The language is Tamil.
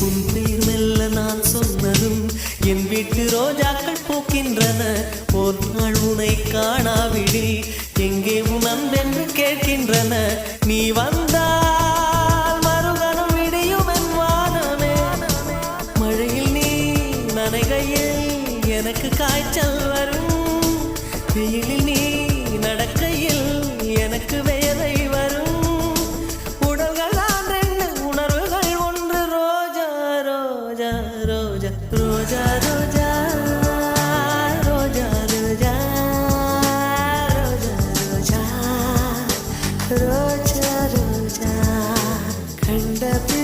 உன்னீர் நான் சொன்னதும் என் வீட்டு ரோஜாக்கள் பூக்கின்றன. ஒரு நாள் உனை எங்கே உணர்ந்தென்று கேட்கின்றன. நீ வந்தாய் எனக்கு காய்ச்சல் வரும். வெயிலில் நீ நடக்க Roja, roja, roja, roja, roja, roja, roja, roja,